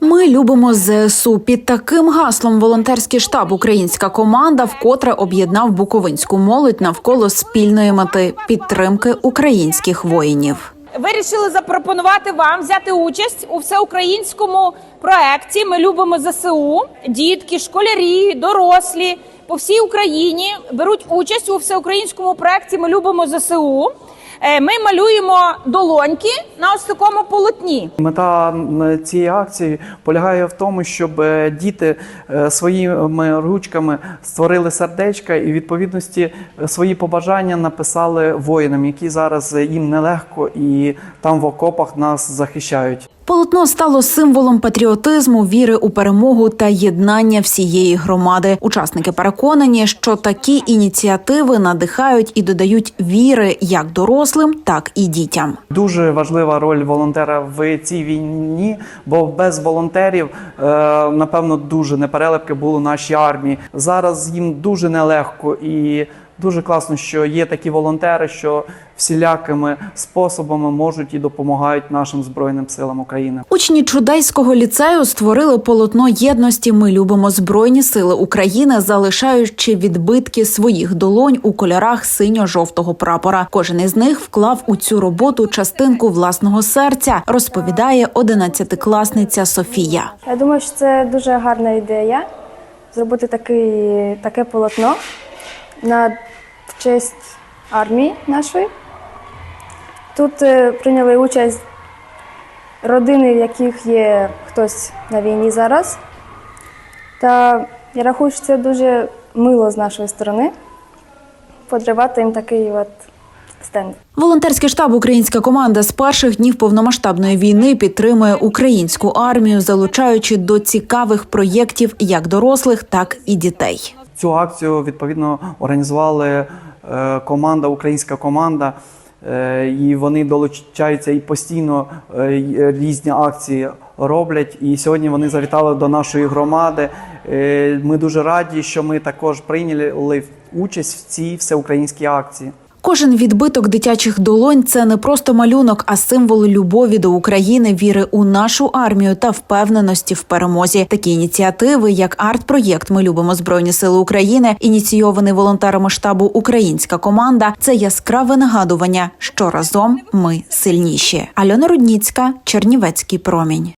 Ми любимо ЗСУ. Під таким гаслом волонтерський штаб Українська команда вкотре об'єднав буковинську молодь навколо спільної мети підтримки українських воїнів. Вирішили запропонувати вам взяти участь у всеукраїнському проекті. Ми любимо ЗСУ. Дітки, школярі, дорослі по всій Україні беруть участь у всеукраїнському проекті. Ми любимо ЗСУ. Е, Ми малюємо долоньки на ось такому полотні. Мета цієї акції полягає в тому, щоб е, діти е, своїми ручками створили сердечка і відповідності свої побажання написали воїнам, які зараз їм нелегко і там в окопах нас захищають. Полотно стало символом патріотизму, віри у перемогу та єднання всієї громади. Учасники переконані, що такі ініціативи надихають і додають віри як дорослим, так і дітям. Дуже важлива роль волонтера в цій війні, бо без волонтерів, е, напевно, дуже неперелепки були нашій армії. Зараз їм дуже нелегко і дуже класно, що є такі волонтери, що всілякими способами можуть і допомагають нашим збройним силам України. Учні чудейського ліцею створили полотно єдності. Ми любимо збройні сили України, залишаючи відбитки своїх долонь у кольорах синьо-жовтого прапора. Кожен із них вклав у цю роботу частинку власного серця, розповідає одинадцятикласниця Софія. Я думаю, що це дуже гарна ідея зробити такий, таке полотно на в честь армії нашої. Тут е, прийняли участь родини, в яких є хтось на війні зараз. Та я рахую, що це дуже мило з нашої сторони подарувати їм такий от стенд. Волонтерський штаб Українська команда з перших днів повномасштабної війни підтримує українську армію, залучаючи до цікавих проєктів як дорослих, так і дітей. Цю акцію відповідно організували команда, українська команда, е, і вони долучаються і постійно е, різні акції роблять. І сьогодні вони завітали до нашої громади. Е, Ми дуже раді, що ми також прийняли участь в цій всеукраїнській акції. Кожен відбиток дитячих долонь це не просто малюнок, а символ любові до України, віри у нашу армію та впевненості в перемозі. Такі ініціативи, як арт-проєкт Ми любимо збройні сили України, ініційований волонтерами штабу Українська команда. Це яскраве нагадування, що разом ми сильніші. Альона Рудніцька, Чернівецький промінь.